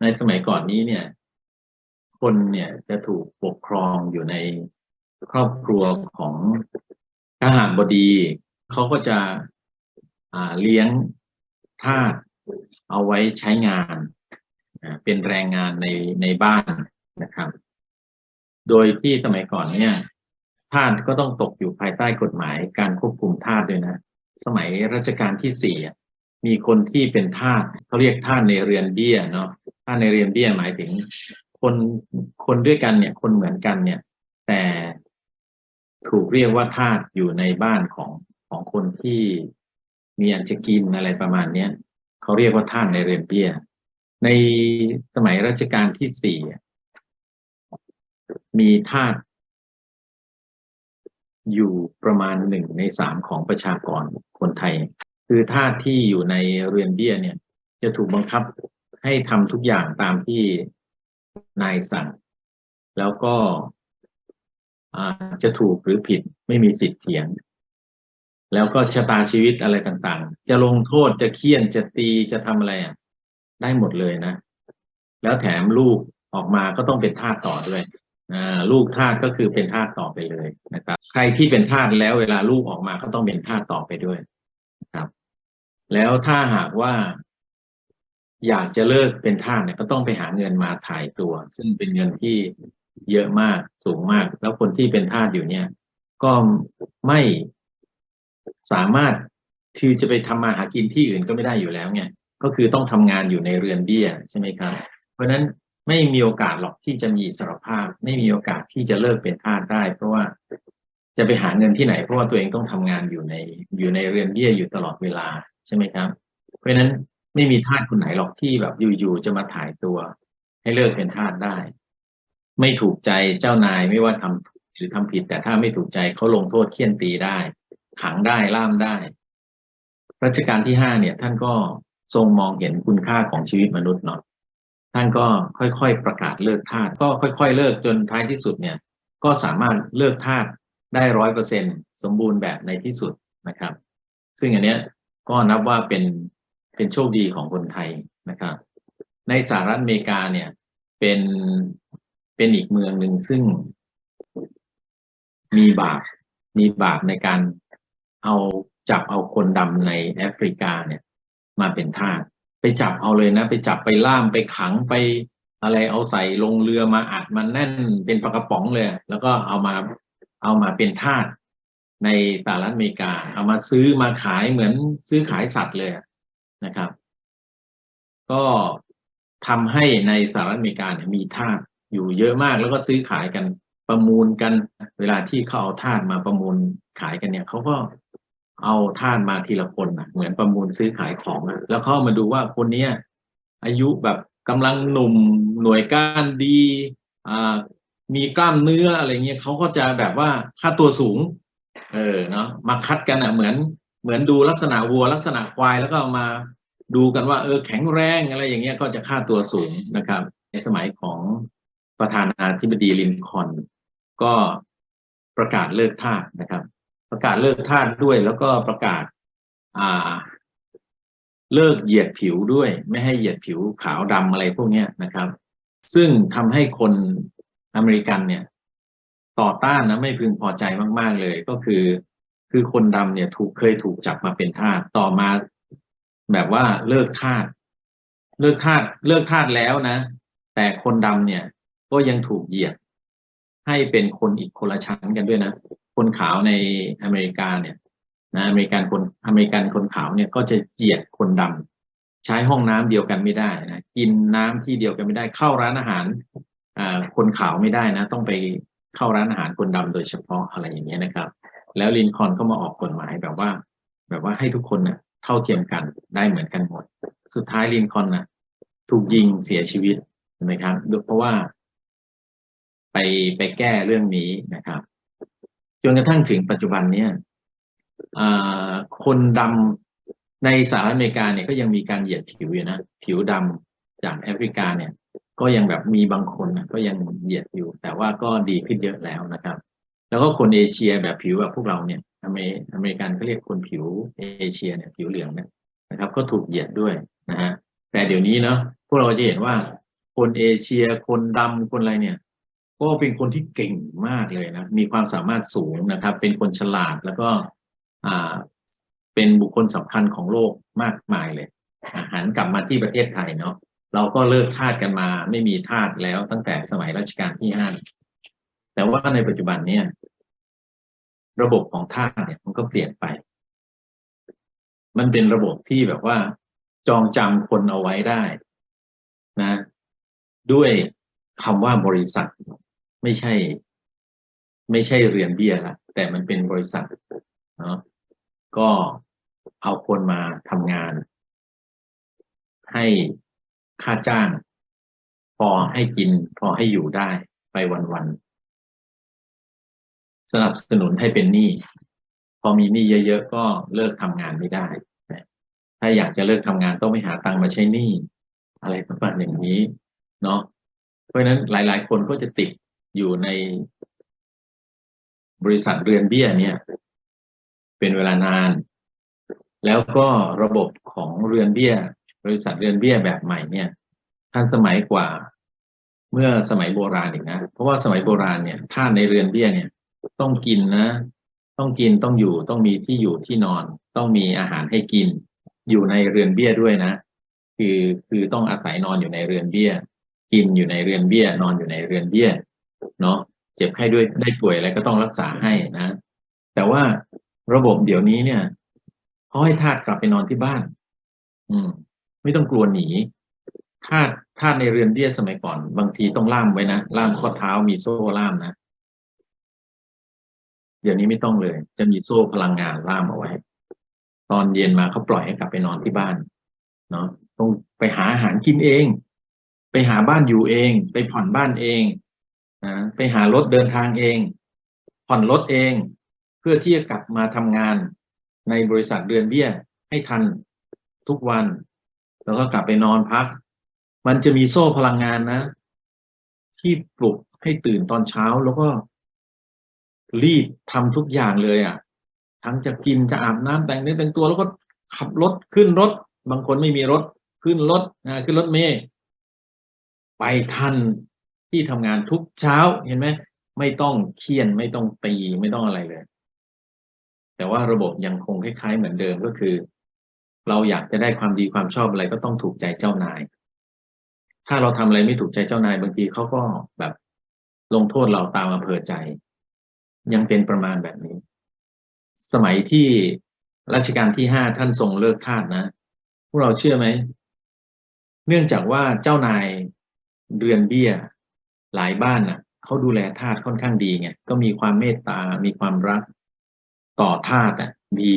ในสมัยก่อนนี้เนี่ย คนเนี่ยจะถูกปกครองอยู่ในครอบครัวของทหารบดีเขาก็จะเลี้ยงทาสเอาไว้ใช้งานเป็นแรงงานในในบ้านนะครับ โดยที่สมัยก่อนเนี่ยทาสก็ต้องตกอยู่ภายใต้กฎหมายการควบคุมทาสด้วยนะ สมัยรัชกาลที่สี่มีคนที่เป็นทาสเขาเรียกทาสในเรือนเบี้ยเนาะ ทาในเรือนเบี้ยหมายถึง คนคนด้วยกันเนี่ย คนเหมือนกันเนี่ย แต่ถูกเรียกว่าทาสอยู่ในบ้านของของคนที่มีอันจะกินอะไรประมาณเนี้ยเขาเรียกว่าทาสในเรือนเบี้ย ในสมัยรัชกาลที่สี่มีทาสอยู่ประมาณหนึ่งในสามของประชากรคนไทย คือทาสที่อยู่ในเรือนเบี้ยเนี่ย จะถูกบังคับ ให้ทำทุกอย่างตามที่นายสั่ง แล้วก็จะถูกหรือผิดไม่มีสิทธิ์เถียง แล้วก็ชะตาชีวิตอะไรต่างๆ จะลงโทษจะเคี่ยนจะตีจะทำอะไรอะ ได้หมดเลยนะ แล้วแถมลูกออกมาก็ต้องเป็นทาสต่อด้วยลูกทาสก็คือเป็นทาสต่อไปเลยนะครับ ใครที่เป็นทาสแล้วเวลาลูกออกมาก็ต้องเป็นทาสต่อไปด้วยนะครับ แล้วถ้าหากว่า อยากจะเลิกเป็นทาสเนี่ยก็ต้องไปหาเงินมาถ่ายตัว ซึ่งเป็นเงินที่เยอะมากสูงมาก แล้วคนที่เป็นทาสอยู่เนี่ย ก็ไม่สามารถที่จะไปทำมาหากินที่อื่นก็ไม่ได้อยู่แล้วไงก็คือต้องทำงานอยู่ในเรือนเบี้ยใช่ไหมครับ เพราะฉะนั้นไม่มีโอกาสหรอกที่จะมีอิสรภาพ ไม่มีโอกาสที่จะเลิกเป็นทาสได้ เพราะว่าจะไปหาเงินที่ไหน เพราะว่าตัวเองต้องทำงานอยู่ในอยู่ในเรือนเบี้ยอยู่ตลอดเวลาใช่ไหมครับ เพราะฉะนั้น ไม่มีทาสคนไหนหรอกที่แบบอยู่ๆจะมาถ่ายตัว ให้เลิกเป็นทาสได้ ไม่ถูกใจเจ้านายไม่ว่าทำถูกหรือทำผิด แต่ถ้าไม่ถูกใจเขาลงโทษเคี่ยนตีได้ ขังได้ล่ามได้ รัชกาลที่ห้าเนี่ย ท่านก็ทรงมองเห็นคุณค่าของชีวิตมนุษย์เนาะท่านก็ค่อยๆประกาศเลิกทาสก็ค่อย ๆ เลิกจนท้ายที่สุดเนี่ย ก็สามารถเลิกทาสได้ร้อยเปอร์เซ็นสมบูรณ์แบบในที่สุดนะครับ ซึ่งอันเนี้ยก็นับว่าเป็น เป็นโชคดีของคนไทยนะครับ ในสหรัฐอเมริกาเนี่ย เป็นเป็นอีกเมืองหนึ่งซึ่งมีบาปมีบาปในการเอาจับเอาคนดำในแอฟริกาเนี่ย มาเป็นทาสไปจับเอาเลยนะ ไปจับไปล่ามไปขังไปอะไรเอาใส่ลงเรือมาอัดมันแน่นเป็นปากระป๋องเลย แล้วก็เอามาเอามาเป็นทาสในสหรัฐอเมริกา เอามาซื้อมาขายเหมือนซื้อขายสัตว์เลย นะครับ ก็ทำให้ในสหรัฐอเมริกาเนี่ยมีทาสอยู่เยอะมากแล้วก็ซื้อขายกันประมูลกัน เวลาที่เขาเอาทาสมาประมูลขายกันเนี่ยเขาก็เอาทาสมาทีละคนนะเหมือนประมูลซื้อขายของอะแล้วเขามาดูว่าคนเนี้ยอายุแบบกำลังหนุ่มหน่วยก้านดีอ่ามีกล้ามเนื้ออะไรเงี้ยเขาก็จะแบบว่าค่าตัวสูง เออเนาะมาคัดกันอะเหมือนเหมือนดูลักษณะวัวลักษณะควายแล้วก็เอามา ดูกันว่าเออแข็งแรงอะไรอย่างเงี้ยก็จะค่าตัวสูงนะครับ ในสมัยของประธานาธิบดีลินคอนก็ประกาศเลิกทาสนะครับ ประกาศเลิกทาสด้วย แล้วก็ประกาศ อ่า เลิกเหยียดผิวด้วย ไม่ให้เหยียดผิวขาวดำอะไรพวกเนี้ยนะครับ ซึ่งทำให้คนอเมริกันเนี่ย ต่อต้านนะไม่พึงพอใจมาก ๆเลยก็คือ คือคนดำเนี่ย ถูกเคยถูกจับมาเป็นทาสต่อมา แบบว่าเลิกทาสเลิกทาสเลิกทาสแล้วนะ แต่คนดำเนี่ย ก็ยังถูกเหยียดให้เป็นคนอีกคนละชั้นกันด้วยนะ คนขาวในอเมริกาเนี่ยนะอเมริกันคนอเมริกันคนขาวเนี่ยก็จะเหยียดคนดำใช้ห้องน้ำเดียวกันไม่ได้นะกินน้ำที่เดียวกันไม่ได้เข้าร้านอาหารอ่าคนขาวไม่ได้นะ ต้องไปเข้าร้านอาหารคนดำโดยเฉพาะอะไรอย่างเงี้ยนะครับ แล้วลินคอนก็มาออกกฎหมายแบบว่า แบบว่าให้ทุกคนน่ะ เท่าเทียมกันได้เหมือนกันหมด สุดท้ายลินคอล์นน่ะ ถูกยิงเสียชีวิตใช่ไหมครับเพราะว่า ไปไปแก้เรื่องนี้นะครับจนกระทั่งถึงปัจจุบันเนี้ยคนดำในสหรัฐอเมริกาเนี่ยก็ยังมีการเหยียดผิวอยู่นะผิวดำจากแอฟริกาเนี่ย ก็ยังแบบมีบางคนนะก็ยังเหยียดอยู่ แต่ว่าก็ดีขึ้นเยอะแล้วนะครับ แล้วก็คนเอเชียแบบผิวแบบพวกเราเนี่ย อเมอเมริกันเขาเรียกคนผิวเอเชียเนี่ยผิวเหลืองเนี่ยนะครับ ก็ถูกเหยียดด้วยนะฮะแต่เดี๋ยวนี้เนาะพวกเราจะเห็นว่าคนเอเชียคนดำคนอะไรเนี่ย ก็เป็นคนที่เก่งมากเลยนะ มีความสามารถสูงนะครับ เป็นคนฉลาดแล้วก็อ่าเป็นบุคคลสำคัญของโลกมากมายเลยหันกลับมาที่ประเทศไทยเนาะเราก็เลิกทาสกันมา ไม่มีทาสแล้วตั้งแต่สมัยรัชกาลที่ห้าแต่ว่าในปัจจุบันเนี่ย ระบบของท่าเนี่ยมันก็เปลี่ยนไป มันเป็นระบบที่แบบว่า จองจำคนเอาไว้ได้นะ ด้วยคำว่าบริษัท ไม่ใช่ ไม่ใช่เรือนเบี้ยละแต่มันเป็นบริษัทเนาะก็เอาคนมาทำงาน ให้ค่าจ้าง พอให้กิน พอให้อยู่ได้ไปวันๆ นับสนุนให้เป็นหนี้พอมีหนี้เยอะ ๆ ก็เลิกทำงานไม่ได้ ถ้าอยากจะเลิกทำงานต้องไปหาตังค์มาใช้หนี้อะไรประมาณอย่างนี้เนาะเพราะฉะนั้นหลาย ๆ คนก็จะติดอยู่ในบริษัทเรือนเบี้ยเนี่ย เป็นเวลานาน แล้วก็ระบบของเรือนเบี้ย บริษัทเรือนเบี้ยแบบใหม่เนี่ยทันสมัยกว่าเมื่อสมัยโบราณอีกนะ เพราะว่าสมัยโบราณเนี่ย ถ้าในเรือนเบี้ยเนี่ย ต้องกินนะ ต้องกินต้องอยู่ต้องมีที่อยู่ที่นอน ต้องมีอาหารให้กิน อยู่ในเรือนเบี้ยด้วยนะ คือคือต้องอาศัยนอนอยู่ในเรือนเบี้ย กินอยู่ในเรือนเบี้ย นอนอยู่ในเรือนเบี้ย เนาะเจ็บไข้ด้วยได้ป่วยอะไรก็ต้องรักษาให้นะ แต่ว่าระบบเดี๋ยวนี้เนี่ยเขาให้ทาสกลับไปนอนที่บ้าน อืม ไม่ต้องกลัวหนีทาสทาสในเรือนเบี้ยสมัยก่อน บางทีต้องล่ามไว้นะล่ามข้อเท้ามีโซ่ล่ามนะ เดี๋ยวนี้ไม่ต้องเลย จะมีโซ่พลังงานล่ามเอาไว้ ตอนเย็นมาเขาปล่อยให้กลับไปนอนที่บ้าน เนาะต้องไปหาอาหารกินเอง ไปหาบ้านอยู่เอง ไปผ่อนบ้านเองนะไปหารถเดินทางเอง ผ่อนรถเอง เพื่อที่จะกลับมาทำงานในบริษัทเดือนเบี้ยให้ทันทุกวัน แล้วก็กลับไปนอนพัก มันจะมีโซ่พลังงานนะ ที่ปลุกให้ตื่นตอนเช้าแล้วก็ รีบทำทุกอย่างเลยอะ ทั้งจะกินจะอาบน้ำแต่งเนื้อแต่งตัวแล้วก็ขับรถขึ้นรถ บางคนไม่มีรถขึ้นรถนะขึ้นรถเมล์ไปทันที่ทำงานทุกเช้าเห็นไหมไม่ต้องเคียนไม่ต้องตีไม่ต้องอะไรเลย แต่ว่าระบบยังคงคล้ายๆเหมือนเดิมก็คือ เราอยากจะได้ความดีความชอบอะไรก็ต้องถูกใจเจ้านาย ถ้าเราทำอะไรไม่ถูกใจเจ้านายบางทีเขาก็แบบลงโทษเราตามอำเภอใจ ยังเป็นประมาณแบบนี้ สมัยที่รัชกาลที่ห้าท่านทรงเลิกทาสนะ พวกเราเชื่อไหม เนื่องจากว่าเจ้านายเดือนเบี้ย หลายบ้านน่ะเขาดูแลทาสค่อนข้างดีไงก็มีความเมตตา มีความรักต่อทาสอะ ดี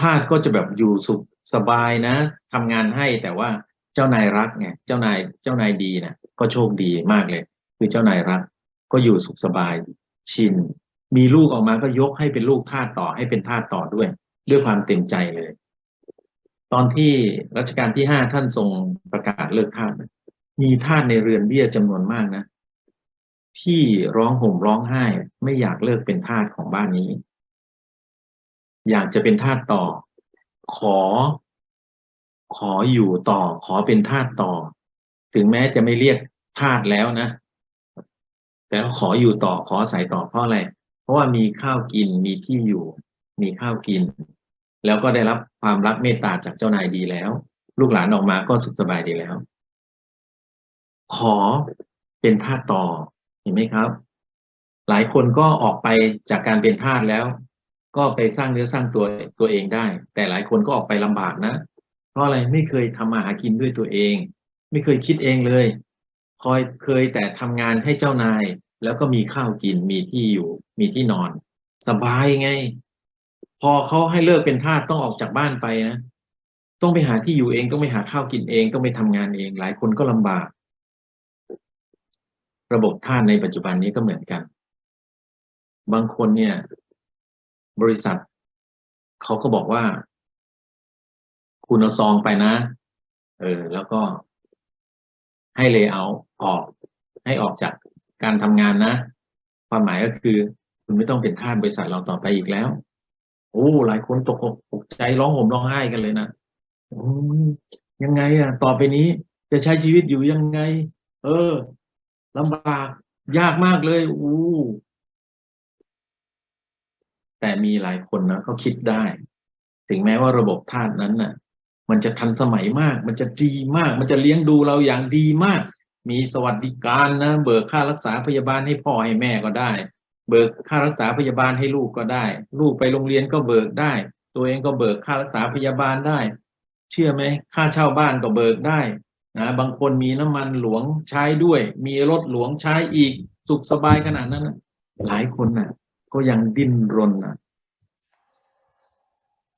ทาสก็จะแบบอยู่สุขสบายนะทำงานให้แต่ว่าเจ้านายรักไงเจ้านายเจ้านายดีนะก็โชคดีมากเลย คือเจ้านายรัก ก็อยู่สุขสบายชิน มีลูกออกมาก็ยกให้เป็นลูกทาสต่อให้เป็นทาสต่อด้วย ด้วยความเต็มใจเลย ตอนที่รัชกาลที่ห้าท่านทรงประกาศเลิกทาสมีทาสในเรือนเบี้ยจำนวนมากนะที่ร้องห่มร้องไห้ ไม่อยากเลิกเป็นทาสของบ้านนี้ อยากจะเป็นทาสต่อ ขอ ขออยู่ต่อ ขอเป็นทาสต่อ ถึงแม้จะไม่เรียกทาสแล้วนะแต่ขออยู่ต่อขออาศัยต่อเพราะอะไร ราะว่ามีข้าวกินมีที่อยู่ มีข้าวกิน แล้วก็ได้รับความรักเมตตาจากเจ้านายดีแล้ว ลูกหลานออกมาก็สุขสบายดีแล้ว ขอเป็นทาสต่อเห็นไหมครับ หลายคนก็ออกไปจากการเป็นทาสแล้ว ก็ไปสร้างเนื้อสร้างตัวตัวเองได้ แต่หลายคนก็ออกไปลำบากนะ เพราะอะไรไม่เคยทำมาหากินด้วยตัวเอง ไม่เคยคิดเองเลย คอยเคยแต่ทำงานให้เจ้านาย แล้วก็มีข้าวกินมีที่อยู่ มีที่นอน สบายไง พอเขาให้เลิกเป็นทาสต้องออกจากบ้านไปนะต้องไปหาที่อยู่เองต้องไปหาข้าวกินเองต้องไปทำงานเอง หลายคนก็ลำบาก ระบบทาสในปัจจุบันนี้ก็เหมือนกัน บางคนเนี่ย บริษัทเขาก็บอกว่า คุณเอาซองไปนะ เออ แล้วก็ให้เลเยเอาออกให้ออกจาก การทำงานนะ ความหมายก็คือ คุณไม่ต้องเป็นทาสบริษัทเราต่อไปอีกแล้ว โอ้หลายคนตกอกตกใจร้องห่มร้องไห้กันเลยนะอืมยังไงอะ ต่อไปนี้ จะใช้ชีวิตอยู่ยังไง เออลำบากยากมากเลยอู้แต่มีหลายคนนะเขาคิดได้ ถึงแม้ว่าระบบทาสนั้นน่ะ มันจะทันสมัยมาก มันจะดีมาก มันจะเลี้ยงดูเราอย่างดีมาก มีสวัสดิการนะเบิกค่ารักษาพยาบาลให้พ่อให้แม่ก็ได้ เบิกค่ารักษาพยาบาลให้ลูกก็ได้ ลูกไปโรงเรียนก็เบิกได้ ตัวเองก็เบิกค่ารักษาพยาบาลได้ เชื่อไหมค่าเช่าบ้านก็เบิกได้นะบางคนมีน้ำมันหลวงใช้ด้วย มีรถหลวงใช้อีกสุขสบายขนาดนั้นนะหลายคนน่ะ ก็ยังดิ้นรนน่ะ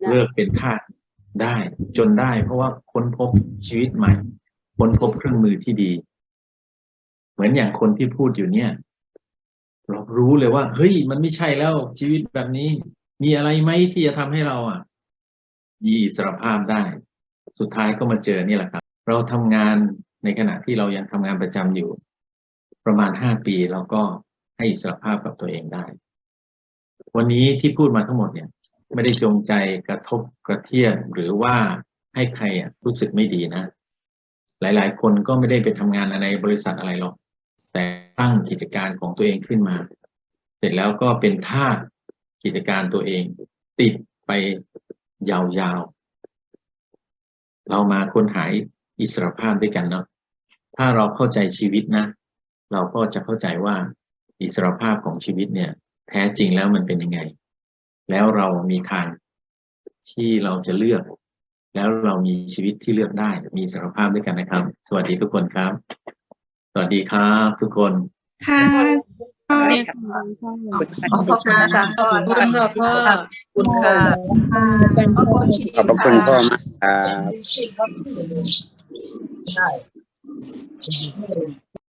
เลิกเป็นทาสได้จนได้ เพราะว่าค้นพบชีวิตใหม่ค้นพบเครื่องมือที่ดี เหมือนอย่างคนที่พูดอยู่เนี่ย เรารู้เลยว่า เฮ้ย มันไม่ใช่แล้วชีวิตแบบนี้ มีอะไรไหมที่จะทำให้เราอะมีอิสรภาพได้ สุดท้ายก็มาเจอนี่แหละครับ เราทำงานในขณะที่เรายังทำงานประจำอยู่ ประมาณห้าปีเราก็ให้อิสรภาพกับตัวเองได้ วันนี้ที่พูดมาทั้งหมดเนี่ย ไม่ได้จงใจกระทบกระเทียบหรือว่าให้ใครอะรู้สึกไม่ดีนะ หลาย ๆ คนก็ไม่ได้ไปทำงานในบริษัทอะไรหรอก แต่ตั้งกิจการของตัวเองขึ้นมา เสร็จแล้วก็เป็นทาสกิจการตัวเอง ติดไปยาวๆ เรามาค้นหาอิสรภาพด้วยกันเนาะถ้าเราเข้าใจชีวิตนะ เราก็จะเข้าใจว่าอิสรภาพของชีวิตเนี่ย แท้จริงแล้วมันเป็นยังไง แล้วเรามีทางที่เราจะเลือก แล้วเรามีชีวิตที่เลือกได้ มีอิสรภาพด้วยกันนะครับ สวัสดีทุกคนครับ สวัสดีครับทุกคนค่ะขอบคุณค่ะอาจารย์ขอบคุณค่ะพ่อขอบคุณค่ะขอบพระคุณพ่อมากครับ